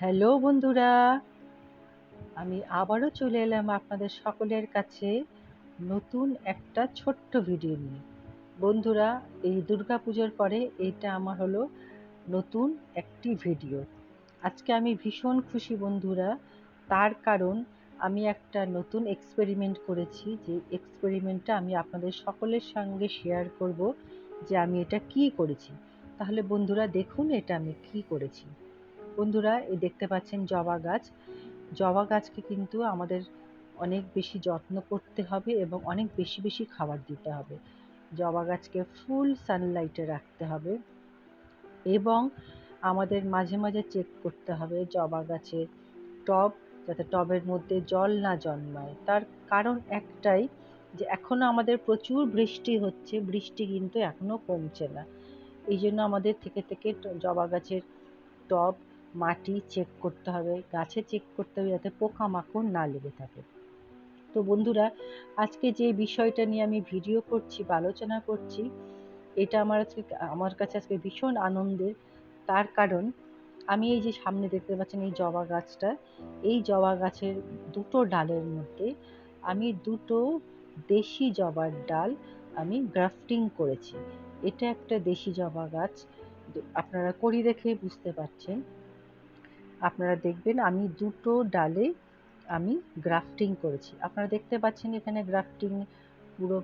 Hello বন্ধুরা, আমি আবারও চলে এলাম আপনাদের সকলের কাছে নতুন একটা ছোট্ট ভিডিও নিয়ে। বন্ধুরা, এই দুর্গা পুজোর পরে এটা আমার হলো নতুন একটি ভিডিও। আজকে আমি ভীষণ খুশি বন্ধুরা, তার কারণ আমি একটা নতুন এক্সপেরিমেন্ট করেছি। যে এক্সপেরিমেন্টটা আমি আপনাদের সকলের সঙ্গে শেয়ার করব যে আমি এটা কি করেছি। তাহলে বন্ধুরা দেখুন এটা আমি কি করেছি। বন্ধুরা, এই দেখতে পাচ্ছেন জবা গাছ। জবা গাছকে কিন্তু আমাদের অনেক বেশি যত্ন করতে হবে এবং অনেক বেশি বেশি খাবার দিতে হবে। জবা গাছকে ফুল সানলাইটে রাখতে হবে এবং আমাদের মাঝে মাঝে চেক করতে হবে জবা গাছের টব, যাতে টবের মধ্যে জল না জন্মায়। তার কারণ একটাই যে, এখনও আমাদের প্রচুর বৃষ্টি হচ্ছে, বৃষ্টি কিন্তু এখনও কমছে না। এই জন্য আমাদের থেকে থেকে জবা গাছের টব মাটি চেক করতে হবে, গাছে চেক করতে হবে যাতে পোকামাকড় না লেগে থাকে। তো বন্ধুরা, আজকে যে বিষয়টা নিয়ে আমি ভিডিও করছি বা আলোচনা করছি, এটা আমার আজকে, আমার কাছে আজকে ভীষণ আনন্দের। তার কারণ, আমি এই যে সামনে দেখতে পাচ্ছেন এই জবা গাছটা, এই জবা গাছের দুটো ডালের মধ্যে আমি দুটো দেশি জবার ডাল আমি গ্রাফটিং করেছি। এটা একটা দেশি জবা গাছ, আপনারা করি দেখে বুঝতে পারছেন। আপনারা দেখবেন আমি দুটো ডালে আমি গ্রাফটিং করেছি। আপনারা দেখতে পাচ্ছেন এখানে গ্রাফটিং পুরো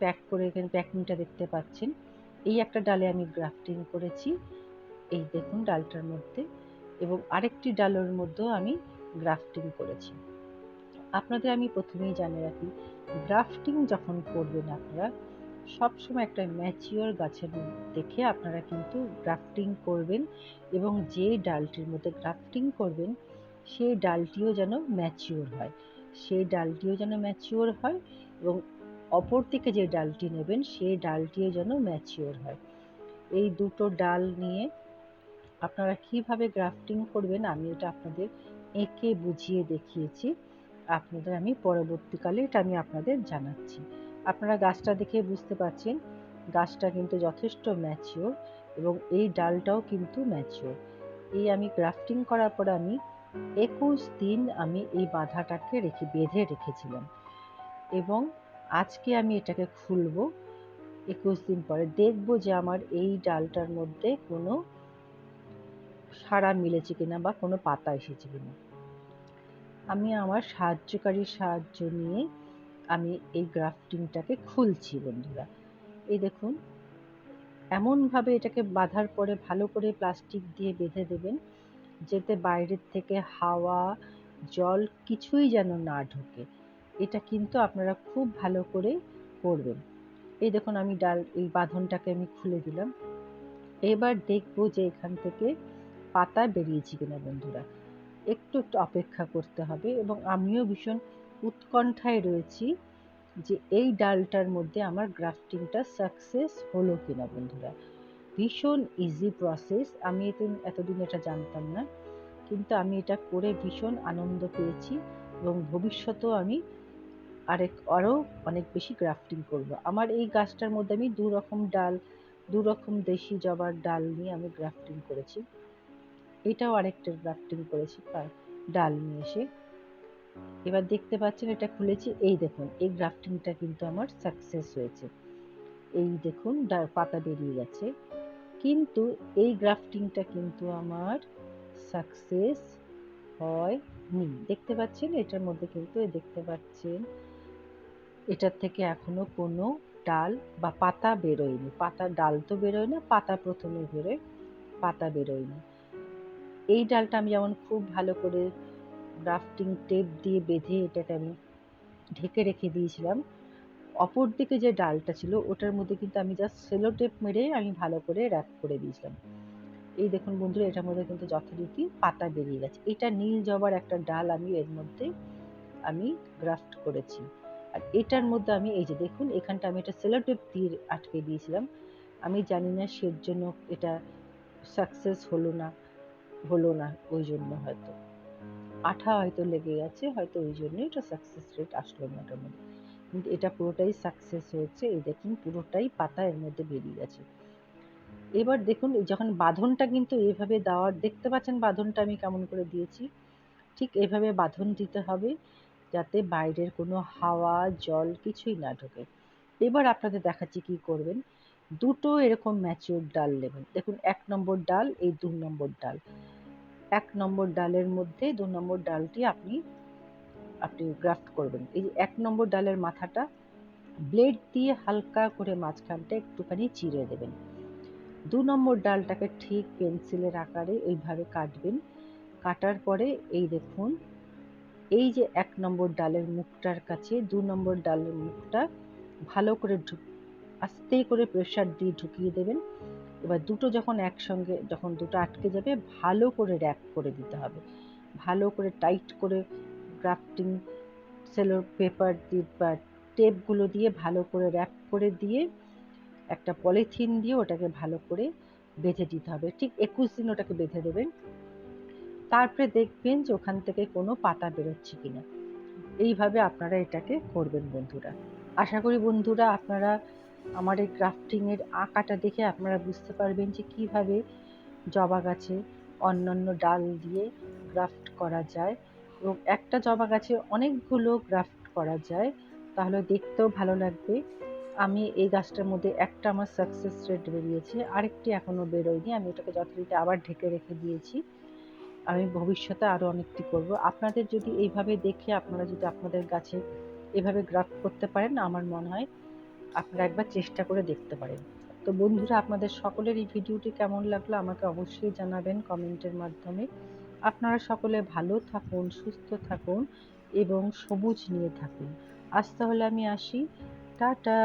প্যাক করে এখানে প্যাকিংটা দেখতে পাচ্ছেন। এই একটা ডালে আমি গ্রাফটিং করেছি। এই দেখুন ডালটার মধ্যে এবং আরেকটি ডালের মধ্যেও আমি গ্রাফটিং করেছি। আপনাদের আমি প্রথমেই জানিয়ে রাখি গ্রাফটিং যখন করবেন আপনারা সবসময় একটা ম্যাচিওর গাছের দেখে আপনারা কিন্তু গ্রাফটিং করবেন এবং যে ডালটির মধ্যে গ্রাফটিং করবেন, সেই ডালটিও যেন ম্যাচিওর হয়। সেই ডালটিও যেন ম্যাচিওর হয় এবং অপর থেকে যে ডালটি নেবেন, সেই ডালটিও যেন ম্যাচিওর হয়। এই দুটো ডাল নিয়ে আপনারা কীভাবে গ্রাফটিং করবেন, আমি এটা আপনাদের এঁকে বুঝিয়ে দেখিয়েছি। আপনাদের আমি পরবর্তীকালে এটা আমি আপনাদের জানাচ্ছি। আপনারা গাছটা দেখে বুঝতে পারছেন, গাছটা কিন্তু যথেষ্ট ম্যাচিওর এবং এই ডালটাও কিন্তু ম্যাচিওর এই আমি গ্রাফটিং করার পর আমি একুশ দিন আমি এই বাধাটাকে রেখে, বেঁধে রেখেছিলাম। এবং আজকে আমি এটাকে খুলবো, একুশ দিন পরে দেখব যে আমার এই ডালটার মধ্যে কোনো সাড়া মিলেছে কিনা বা কোনো পাতা এসেছে কিনা। আমি আমার সাহায্যকারীর সাহায্য নিয়ে আমি এই গ্রাফটিংটাকে খুলছি, বন্ধুরা। এই দেখুন, এমনভাবে এটাকে বাঁধার পরে ভালো করে প্লাস্টিক দিয়ে বেঁধে দেবেন, যাতে বাইরের থেকে হাওয়া, জল কিছুই যেন না ঢোকে। এটা কিন্তু আপনারা খুব ভালো করে করবেন। এই দেখুন, আমি ডাল, এই বাঁধনটাকে আমি খুলে দিলাম। এবার দেখব যে এখান থেকে পাতা বেরিয়েছি কিনা, বন্ধুরা। একটু একটু অপেক্ষা করতে হবে এবং আমিও ভীষণ উৎকণ্ঠায় রয়েছি যে এই ডালটার মধ্যে আমার গ্রাফটিংটা সাকসেস হলো কিনা, বন্ধুরা। ভীষণ ইজি প্রসেস আমি এতে এতদিন এটা জানতাম না, কিন্তু আমি এটা করে ভীষণ আনন্দ পেয়েছি এবং ভবিষ্যতেও আমি আরেক, আরও অনেক বেশি গ্রাফটিং করব। আমার এই গাছটার মধ্যে আমি দু রকম ডাল, দু রকম দেশি জবার ডাল নিয়ে আমি গ্রাফটিং করেছি। এটাও আরেকটা গ্রাফটিং করেছি ডাল নিয়ে এসে। এবার দেখতে পাচ্ছেন, এটা খুলেছি। এই দেখুন, এই গ্রাফটিংটা কিন্তু আমার সাকসেস হয়েছে। এই দেখুন পাতা বেরিয়ে গেছে। কিন্তু এই গ্রাফটিংটা কিন্তু আমার সাকসেস হয়নি। দেখতে পাচ্ছেন, এটার মধ্যে কিন্তু দেখতে পাচ্ছেন, এটার থেকে এখনও কোনো ডাল বা পাতা বেরোয়নি। পাতা ডাল তো বেরোয় না, পাতা প্রথমে বেরোয় পাতা বেরোয়নি। এই ডালটা আমি যেমন খুব ভালো করে গ্রাফটিং টেপ দিয়ে বেঁধে এটাকে আমি ঢেকে রেখে দিয়েছিলাম। অপর দিকে যে ডালটা ছিল, ওটার মধ্যে কিন্তু আমি জাস্ট সেলো টেপ মেরে আমি ভালো করে র্যাপ করে দিয়েছিলাম। এই দেখুন বন্ধুরা, এটার মধ্যে কিন্তু যথারীতি পাতা বেরিয়ে গেছে। এটা নীল জবার একটা ডাল আমি এর মধ্যে আমি গ্রাফট করেছি। আর এটার মধ্যে আমি, এই যে দেখুন, এখানটা আমি এটা সেলো টেপ দিয়ে আটকে দিয়েছিলাম। আমি জানি না সের জন্য এটা সাকসেস হলো না হলো না, ওই জন্য হয়তো। আঠা হয়তো লেগে গেছে, হয়তো ওই জন্য এটা সাকসেস রেট আসলো মধ্যে কিন্তু এটা পুরোটাই সাকসেস হয়েছে, এই দেখুন পুরোটাই পাতা এর মধ্যে বেরিয়ে গেছে। এবার দেখুন যখন বাঁধনটা কিন্তু এইভাবে দেওয়ার, দেখতে পাচ্ছেন বাঁধনটা আমি কেমন করে দিয়েছি? ঠিক এভাবে বাঁধন দিতে হবে যাতে বাইরের কোনো হাওয়া, জল কিছুই না ঢোকে। এবার আপনাদের দেখাচ্ছি কি করবেন। দুটো এরকম ম্যাচিওর ডাল নেবেন। দেখুন, এক নম্বর ডাল, এই দু নম্বর ডাল। এক নম্বর ডালের মধ্যে দু নম্বর ডালটি আপনি আপনি গ্রাফট করবেন। এই যে এক নম্বর ডালের মাথাটা ব্লেড দিয়ে হালকা করে মাঝখানটা একটুখানি চিড়ে দেবেন। দু নম্বর ডালটাকে ঠিক পেন্সিলের আকারে এইভাবে কাটবেন। কাটার পরে এই দেখুন, এই যে এক নম্বর ডালের মুখটার কাছে দু নম্বর ডালের মুখটা ভালো করে আস্তে করে প্রেশার দিয়ে ঢুকিয়ে দেবেন। এবার দুটো যখন একসঙ্গে, যখন দুটো আটকে যাবে, ভালো করে র্যাপ করে দিতে হবে। ভালো করে টাইট করে গ্রাফটিং সেলো পেপার দিয়ে বা টেপগুলো দিয়ে ভালো করে র্যাপ করে দিয়ে একটা পলিথিন দিয়ে ওটাকে ভালো করে বেঁধে দিতে হবে। ঠিক একুশ দিন ওটাকে বেঁধে দেবেন। তারপরে দেখবেন যে ওখান থেকে কোনো পাতা বেরোচ্ছে কিনা। এইভাবে আপনারা এটাকে করবেন বন্ধুরা। আশা করি বন্ধুরা আপনারা আমার এই গ্রাফটিংয়ের আঁকাটা দেখে আপনারা বুঝতে পারবেন যে কীভাবে জবা গাছে অন্যান্য ডাল দিয়ে গ্রাফট করা যায় এবং একটা জবা গাছে অনেকগুলো গ্রাফট করা যায়, তাহলে দেখতেও ভালো লাগবে। আমি এই গাছটার মধ্যে একটা আমার সাকসেস রেট বেরিয়েছে, আরেকটি এখনও বেরোয়নি, আমি ওটাকে যথারীতি আবার ঢেকে রেখে দিয়েছি। আমি ভবিষ্যতে আরও অনেকটি করব। আপনাদের যদি এইভাবে দেখে আপনারা যদি আপনাদের গাছে এভাবে গ্রাফট করতে পারেন, আমার মনে হয় আপনারা একবার চেষ্টা করে দেখতে পারেন। তো বন্ধুরা, আপনাদের সকলের এই ভিডিওটি কেমন লাগল আমাকে অবশ্যই জানাবেন কমেন্টের মাধ্যমে। আপনারা সকলে ভালো থাকুন, সুস্থ থাকুন এবং সবুজ নিয়ে থাকুন। আজ তাহলে আমি আসি। টাটা!